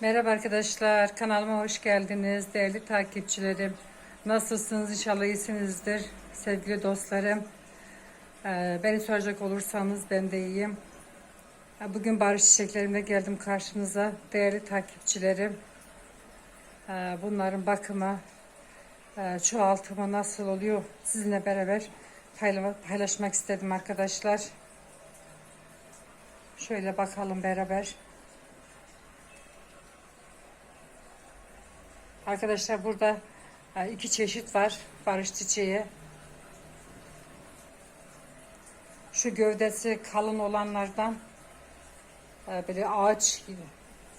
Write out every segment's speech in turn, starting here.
Merhaba arkadaşlar, kanalıma hoş geldiniz değerli takipçilerim. Nasılsınız? İnşallah iyisinizdir sevgili dostlarım. Ee, beni soracak olursanız ben de iyiyim. Ee, Bugün barış çiçeklerimle geldim karşınıza değerli takipçilerim. Ee, Bunların bakımı, e, çoğaltımı nasıl oluyor sizinle beraber payla- paylaşmak istedim arkadaşlar. Şöyle bakalım beraber. Arkadaşlar burada e, iki çeşit var barış çiçeği. Şu gövdesi kalın olanlardan e, böyle ağaç gibi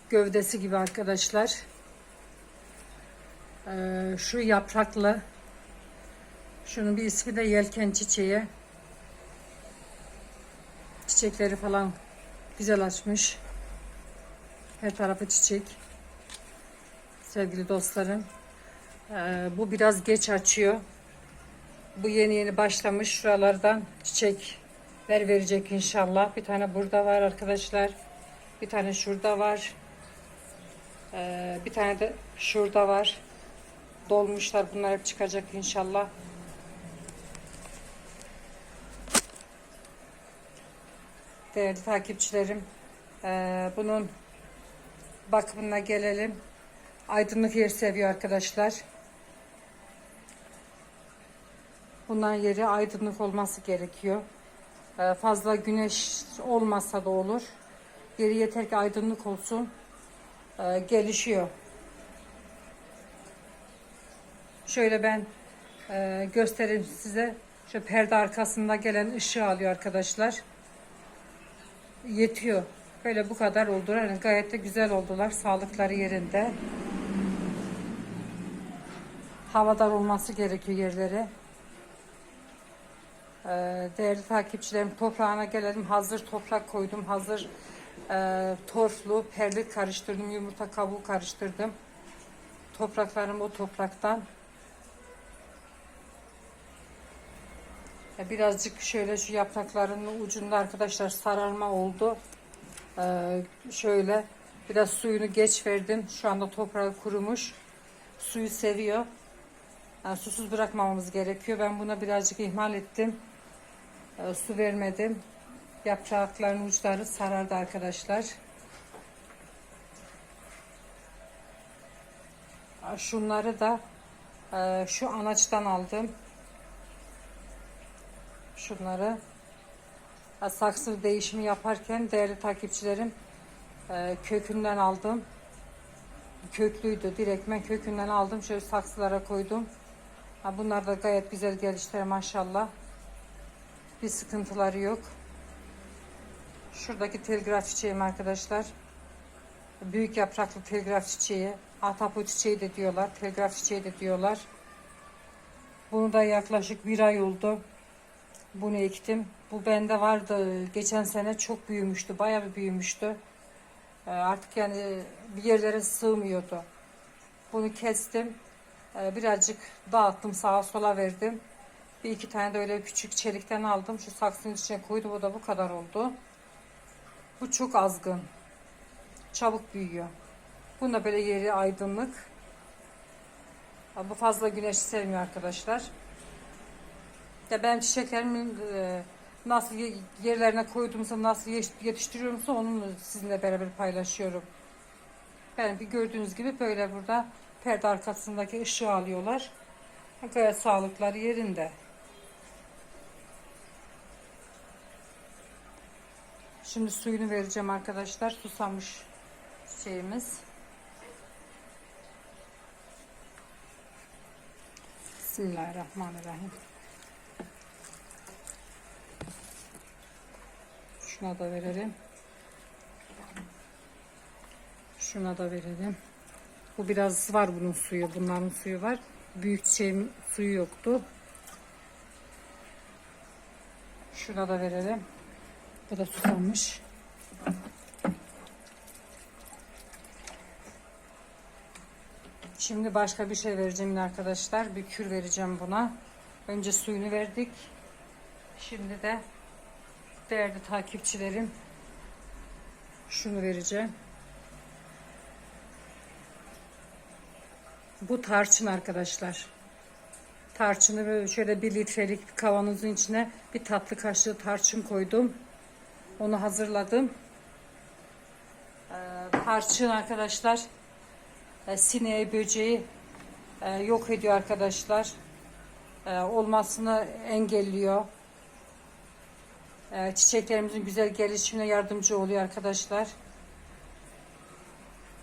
gövdesi gibi arkadaşlar. E, Şu yapraklı. Şunun bir ismi de yelken çiçeği. Çiçekleri falan güzel açmış. Her tarafı çiçek sevgili dostlarım. Ee, bu biraz geç açıyor. Bu yeni yeni başlamış. Şuralardan çiçekler verecek inşallah. Bir tane burada var arkadaşlar. Bir tane şurada var. Ee, bir tane de şurada var. Dolmuşlar. Bunlar hep çıkacak inşallah. Değerli takipçilerim. ee, bunun bakımına gelelim. Aydınlık yer seviyor arkadaşlar. Bunların yeri aydınlık olması gerekiyor. Ee, Fazla güneş olmasa da olur. Yeri yeter ki aydınlık olsun. Ee, Gelişiyor. Şöyle ben e, göstereyim size. Şu perde arkasında gelen ışığı alıyor arkadaşlar. Yetiyor. Böyle bu kadar oldu. Yani gayet de güzel oldular. Sağlıkları yerinde. Havadar olması gerekiyor yerleri. Ee, değerli takipçilerim toprağına gelelim. Hazır toprak koydum. Hazır e, torflu perlit karıştırdım. Yumurta kabuğu karıştırdım. Topraklarım o topraktan. Birazcık şöyle şu yapraklarının ucunda arkadaşlar sararma oldu. Ee, şöyle biraz suyunu geç verdim. Şu anda toprağı kurumuş. Suyu seviyor. Yani susuz bırakmamamız gerekiyor. Ben buna birazcık ihmal ettim. Ee, su vermedim. Yaprakların uçları sarardı arkadaşlar. Şunları da e, şu anaçtan aldım. Şunları e, saksı değişimi yaparken değerli takipçilerim e, kökünden aldım. Köklüydü. Direktmen kökünden aldım. Şöyle saksılara koydum. Ha, bunlar da gayet güzel gelişler maşallah. Bir sıkıntıları yok. Şuradaki telgraf çiçeğim arkadaşlar. Büyük yapraklı telgraf çiçeği. Atapu çiçeği de diyorlar. Telgraf çiçeği de diyorlar. Bunu da yaklaşık bir ay oldu. Bunu ektim. Bu bende vardı. Geçen sene çok büyümüştü. Bayağı bir büyümüştü. Ee, Artık yani bir yerlere sığmıyordu. Bunu kestim. Ee, Birazcık dağıttım sağa sola verdim. Bir iki tane de öyle küçük çelikten aldım. Şu saksının içine koydum. O da bu kadar oldu. Bu çok azgın. Çabuk büyüyor. Bunda böyle yeri aydınlık. Bu fazla güneşi sevmiyor arkadaşlar. Ya ben çiçeklerimin e, nasıl ye- yerlerine koyduğumsa nasıl yetiştiriyorumsa onu sizinle beraber paylaşıyorum. Yani bir gördüğünüz gibi böyle burada perde arkasındaki ışığı alıyorlar. Gayet sağlıkları yerinde. Şimdi suyunu vereceğim arkadaşlar. Susamış şeyimiz. Bismillahirrahmanirrahim. Şuna da verelim. Şuna da verelim. Bu biraz var bunun suyu. Bunların suyu var. Büyük şeyin suyu yoktu. Şuna da verelim. Bu da susamış. Şimdi başka bir şey vereceğim arkadaşlar. Bir kür vereceğim buna. Önce suyunu verdik. Şimdi de değerli takipçilerim şunu vereceğim. Bu tarçın arkadaşlar. Tarçını böyle şöyle bir litrelik bir kavanozun içine bir tatlı kaşığı tarçın koydum. Onu hazırladım. Ee, tarçın arkadaşlar e, sineği, böceği e, yok ediyor arkadaşlar. E, olmasını engelliyor. Çiçeklerimizin güzel gelişimine yardımcı oluyor arkadaşlar.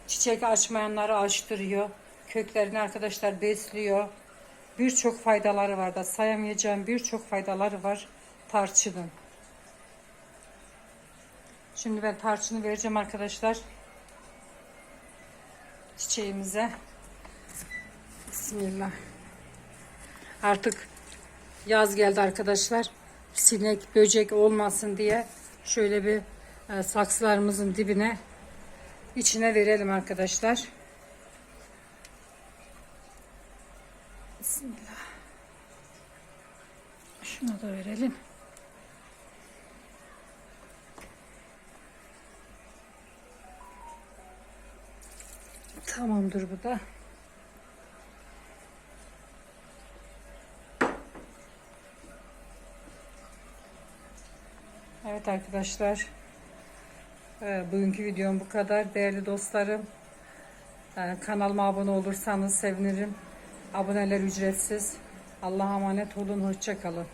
Çiçek açmayanları açtırıyor. Köklerini arkadaşlar besliyor. Birçok faydaları var da sayamayacağım birçok faydaları var tarçının. Şimdi ben tarçını vereceğim arkadaşlar. Çiçeğimize. Bismillah. Artık yaz geldi arkadaşlar. Sinek, böcek olmasın diye şöyle bir e, saksılarımızın dibine içine verelim arkadaşlar. Bismillah. Şuna da verelim. Tamamdır bu da. Evet arkadaşlar. e, Bugünkü videom bu kadar. Değerli dostlarım. e, Kanalıma abone olursanız sevinirim. Aboneler ücretsiz. Allah'a emanet olun. Hoşçakalın.